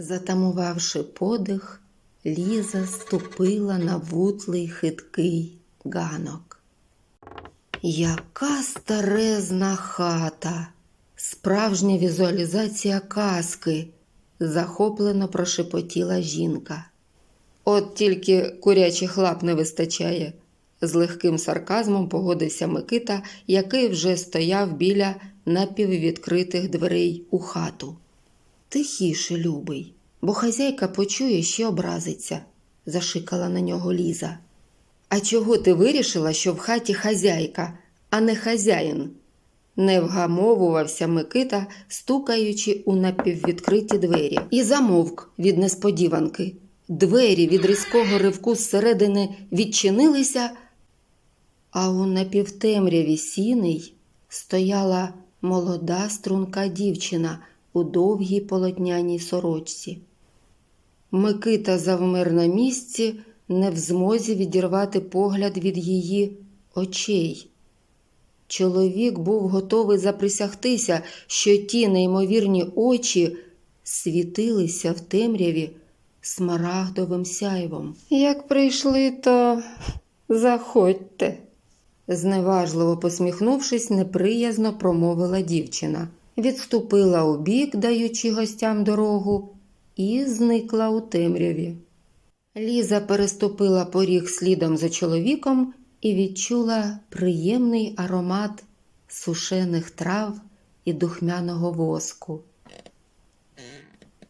Затамувавши подих, Ліза ступила на вутлий хиткий ганок. Яка старезна хата! Справжня візуалізація казки, захоплено прошепотіла жінка. От тільки курячих лап не вистачає, з легким сарказмом погодився Микита, який вже стояв біля напіввідкритих дверей у хату. Тихіше, любий, бо хазяйка почує, ще образиться, зашикала на нього Ліза. А чого ти вирішила, що в хаті хазяйка, а не хазяїн? Не вгамовувався Микита, стукаючи у напіввідкриті двері, і замовк від несподіванки. Двері від різкого ривку зсередини відчинилися, а у напівтемряві сіней стояла молода струнка дівчина у довгій полотняній сорочці. Микита завмер на місці, не в змозі відірвати погляд від її очей. Чоловік був готовий заприсягтися, що ті неймовірні очі світилися в темряві смарагдовим сяйвом. Як прийшли, то заходьте, зневажливо посміхнувшись, неприязно промовила дівчина, відступила у бік, даючи гостям дорогу, і зникла у темряві. Ліза переступила поріг слідом за чоловіком і відчула приємний аромат сушених трав і духмяного воску.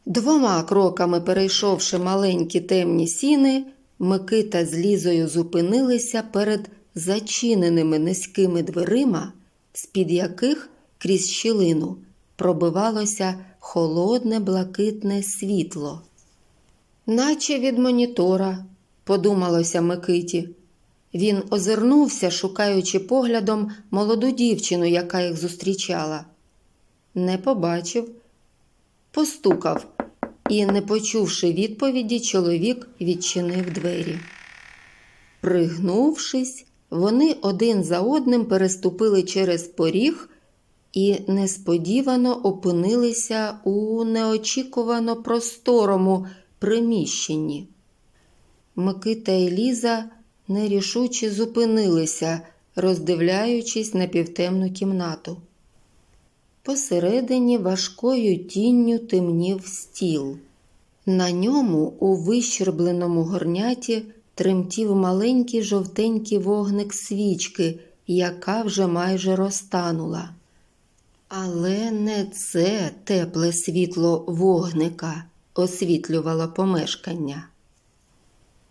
Двома кроками перейшовши маленькі темні сіни, Микита з Лізою зупинилися перед зачиненими низькими дверима, з-під яких крізь щілину пробивалося холодне блакитне світло. Наче від монітора, подумалося Микиті. Він озирнувся, шукаючи поглядом молоду дівчину, яка їх зустрічала. Не побачив, постукав і, не почувши відповіді, чоловік відчинив двері. Пригнувшись, вони один за одним переступили через поріг і несподівано опинилися у неочікувано просторому приміщенні. Микита і Ліза нерішуче зупинилися, роздивляючись на півтемну кімнату. Посередині важкою тінню темнів стіл. На ньому у вищербленому горняті тремтів маленький жовтенький вогник свічки, яка вже майже розтанула. Але не це тепле світло вогника освітлювало помешкання.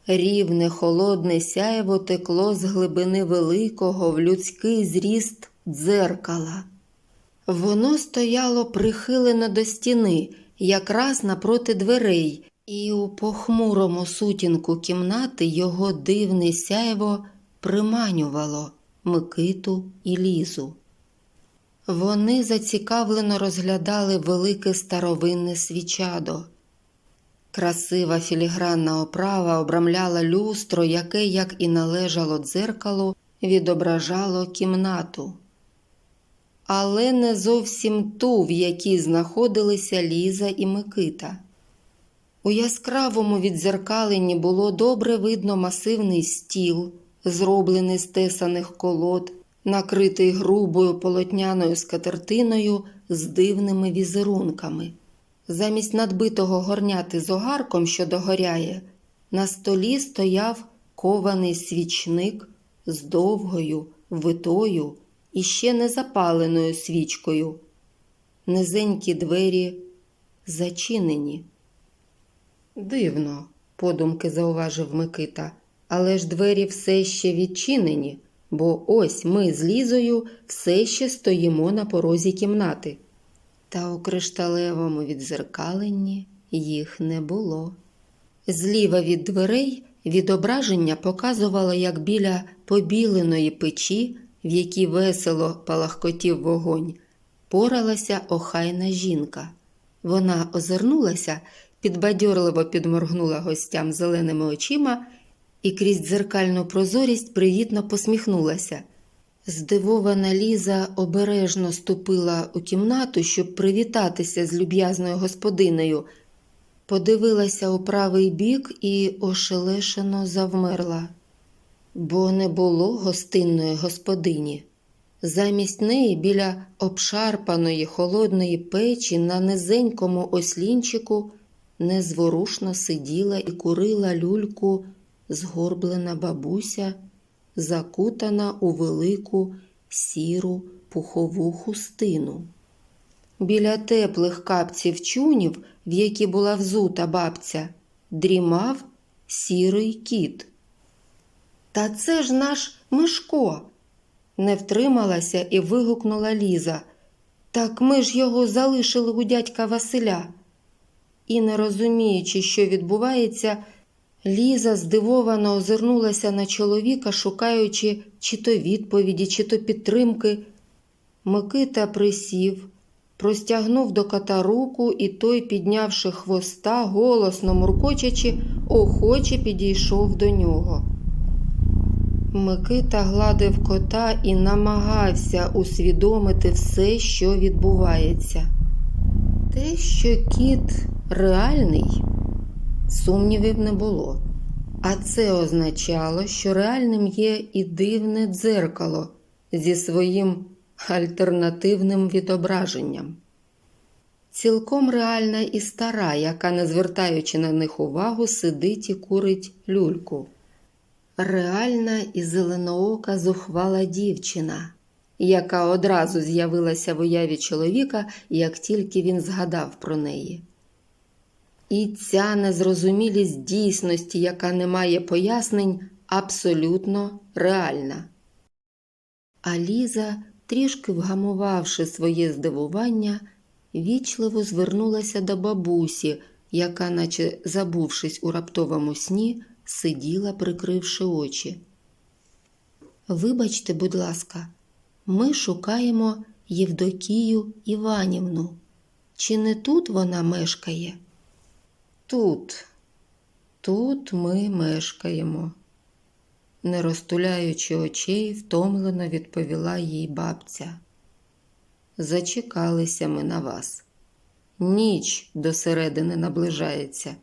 Рівне холодне сяйво текло з глибини великого в людський зріст дзеркала. Воно стояло прихилено до стіни, якраз напроти дверей, і у похмурому сутінку кімнати його дивне сяйво приманювало Микиту і Лізу. Вони зацікавлено розглядали велике старовинне свічадо. Красива філігранна оправа обрамляла люстро, яке, як і належало дзеркалу, відображало кімнату. Але не зовсім ту, в якій знаходилися Ліза і Микита. У яскравому відзеркаленні було добре видно масивний стіл, зроблений з тесаних колод, накритий грубою полотняною скатертиною з дивними візерунками. Замість надбитого горняти з огарком, що догоряє, на столі стояв кований свічник з довгою, витою і ще не запаленою свічкою. Низенькі двері зачинені. Дивно, подумки зауважив Микита, але ж двері все ще відчинені, бо ось ми з Лізою все ще стоїмо на порозі кімнати. Та у кришталевому відзеркаленні їх не було. Зліва від дверей відображення показувало, як біля побіленої печі, в якій весело палахкотів вогонь, поралася охайна жінка. Вона озирнулася, підбадьорливо підморгнула гостям зеленими очима і крізь дзеркальну прозорість привітно посміхнулася. Здивована Ліза обережно ступила у кімнату, щоб привітатися з люб'язною господинею, подивилася у правий бік і ошелешено завмерла, бо не було гостинної господині. Замість неї біля обшарпаної холодної печі на низенькому ослінчику незворушно сиділа і курила люльку згорблена бабуся, закутана у велику сіру пухову хустину. Біля теплих капців чунів, в які була взута бабця, дрімав сірий кіт. Та це ж наш Мишко. Не втрималася і вигукнула Ліза. Так ми ж його залишили у дядька Василя. І, не розуміючи, що відбувається, Ліза здивовано озирнулася на чоловіка, шукаючи чи то відповіді, чи то підтримки. Микита присів, простягнув до кота руку, і той, піднявши хвоста, голосно муркочачи, охоче підійшов до нього. Микита гладив кота і намагався усвідомити все, що відбувається. Те, що кіт реальний, сумнівів не було. А це означало, що реальним є і дивне дзеркало зі своїм альтернативним відображенням. Цілком реальна і стара, яка, не звертаючи на них увагу, сидить і курить люльку. Реальна і зеленоока зухвала дівчина, яка одразу з'явилася в уяві чоловіка, як тільки він згадав про неї. І ця незрозумілість дійсності, яка не має пояснень, абсолютно реальна. А Ліза, трішки вгамувавши своє здивування, вічливо звернулася до бабусі, яка, наче забувшись у раптовому сні, сиділа, прикривши очі. Вибачте, будь ласка, ми шукаємо Євдокію Іванівну. Чи не тут вона мешкає? Тут, тут ми мешкаємо, не розтуляючи очей, втомлено відповіла їй бабця. Зачекалися ми на вас. Ніч до середини наближається.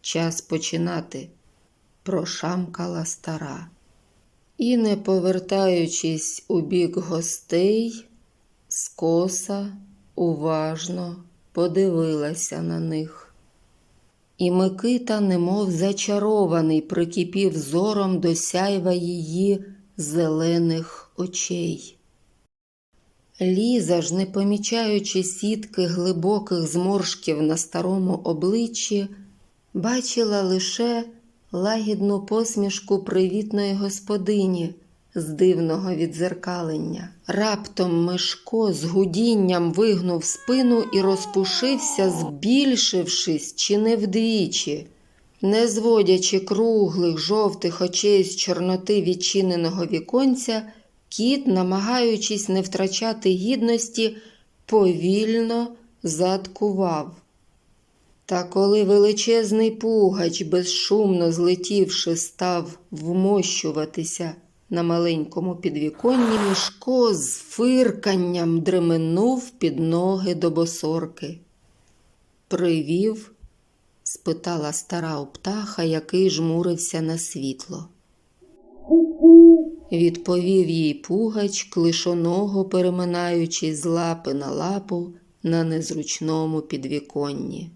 Час починати, прошамкала стара. І, не повертаючись у бік гостей, скоса уважно подивилася на них. І Микита, немов зачарований, прикипів зором до сяйва її зелених очей. Ліза ж, не помічаючи сітки глибоких зморшків на старому обличчі, бачила лише лагідну посмішку привітної господині з дивного відзеркалення. Раптом Мишко з гудінням вигнув спину і розпушився, збільшившись чи не вдвічі. Не зводячи круглих жовтих очей з чорноти відчиненого віконця, кіт, намагаючись не втрачати гідності, повільно заткував. Та коли величезний пугач, безшумно злетівши, став вмощуватися на маленькому підвіконні, Мишко з фирканням дременув під ноги до босорки. Привів, спитала стара у птаха, який жмурився на світло. Відповів їй пугач, клишоного переминаючи з лапи на лапу на незручному підвіконні.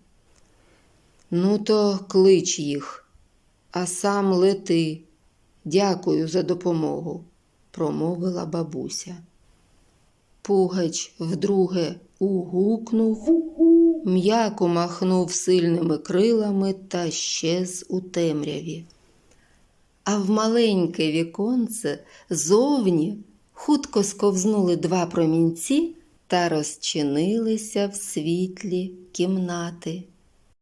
Ну, то клич їх, а сам лети. Дякую за допомогу, промовила бабуся. Пугач вдруге угукнув, м'яко махнув сильними крилами та щез у темряві. А в маленьке віконце зовні хутко сковзнули два промінці та розчинилися в світлі кімнати.